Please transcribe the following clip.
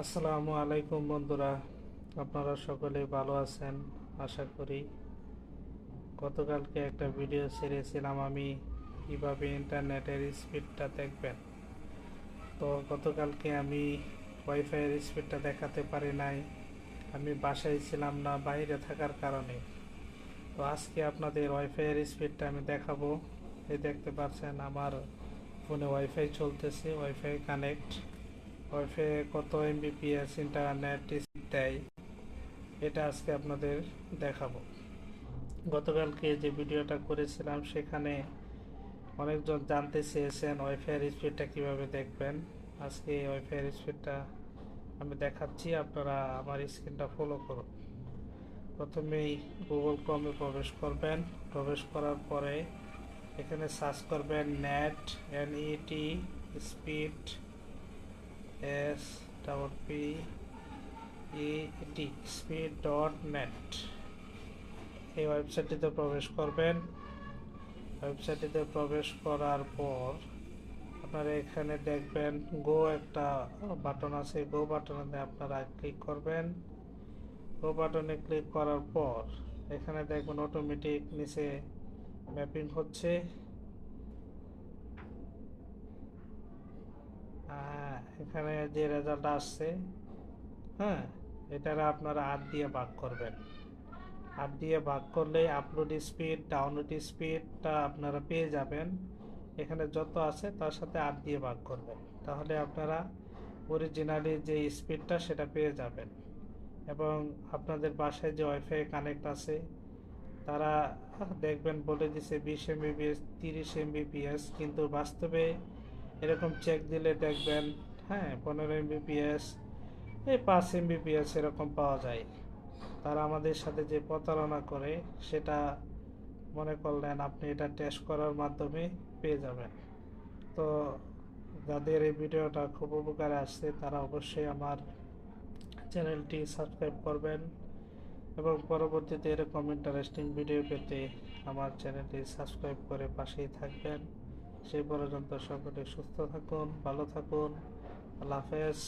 আসসালামু আলাইকুম বন্ধুরা, আপনারা সকলে ভালো আছেন, আশা করি। গতকালকে একটা ভিডিও ছেড়েছিলাম আমি, কীভাবে ইন্টারনেটের স্পিডটা দেখবেন। তো গতকালকে আমি ওয়াইফাইয়ের স্পিডটা দেখাতে পারি নাই, আমি বাসায় ছিলাম না, বাইরে থাকার কারণে। তো আজকে আপনাদের ওয়াইফাইয়ের স্পিডটা আমি দেখাবো। এই দেখতে পাচ্ছেন আমার ফোনে ওয়াইফাই চলতেছে, ওয়াইফাই কানেক্ট। ওয়াইফাই কত এমবিপিএস ইন্টারনেট দেয়, এটা আজকে আপনাদের দেখাবো। গতকালকে যে ভিডিওটা করেছিলাম, সেখানে অনেকজন জানতে চেয়েছেন ওয়াইফাইয়ের স্পিডটা কীভাবে দেখবেন। আজকে ওয়াইফাইয়ের স্পিডটা আমি দেখাচ্ছি, আপনারা আমার স্ক্রিনটা ফলো করুন। প্রথমেই গুগল ক্রমে প্রবেশ করবেন। প্রবেশ করার পরে এখানে সার্চ করবেন net N E T speed S double P E T speed dot net এই ওয়েবসাইটটিতে প্রবেশ করবেন। ওয়েবসাইটটিতে প্রবেশ করার পর আপনারা এখানে দেখবেন গো একটা বাটন আছে। গো বাটনে আপনারা ক্লিক করবেন। গো বাটনে ক্লিক করার পর এখানে দেখবেন অটোমেটিক নিচে ম্যাপিং হচ্ছে। এখানে যে রেজাল্ট আসছে হ্যাঁ এটারা আপনারা আট দিয়ে ভাগ করবেন। আট দিয়ে ভাগ করলে আপলোড স্পিড ডাউনলোড স্পিডটা আপনারা পেয়ে যাবেন। এখানে যত আছে তার সাথে আট দিয়ে ভাগ করবেন। তাহলে আপনারা অরিজিনালি যে স্পিডটা সেটা পেয়ে যাবেন। এবং আপনাদের বাসায় যে ওয়াইফাই কানেক্ট আছে, তারা দেখবেন বলে দিছে বিশ এমবিপিএস তিরিশ এমবিপিএস কিন্তু বাস্তবে এরকম চেক দিলে দেখবেন হ্যাঁ পনেরো এমবিপিএস এই পাঁচ এমবিপিএস এরকম পাওয়া যায়। তারা আমাদের সাথে যে প্রতারণা করে, সেটা মনে করলেন আপনি এটা টেস্ট করার মাধ্যমে পেয়ে যাবেন। তো যাদের এই ভিডিওটা খুব উপকারে আসছে, তারা অবশ্যই আমার চ্যানেলটি সাবস্ক্রাইব করবেন এবং পরবর্তীতে এরকম ইন্টারেস্টিং ভিডিও পেতে আমার চ্যানেলটি সাবস্ক্রাইব করে পাশেই থাকবেন। সেই পর্যন্ত সকলে সুস্থ থাকুন, ভালো থাকুন। আল্লাহ হাফেজ।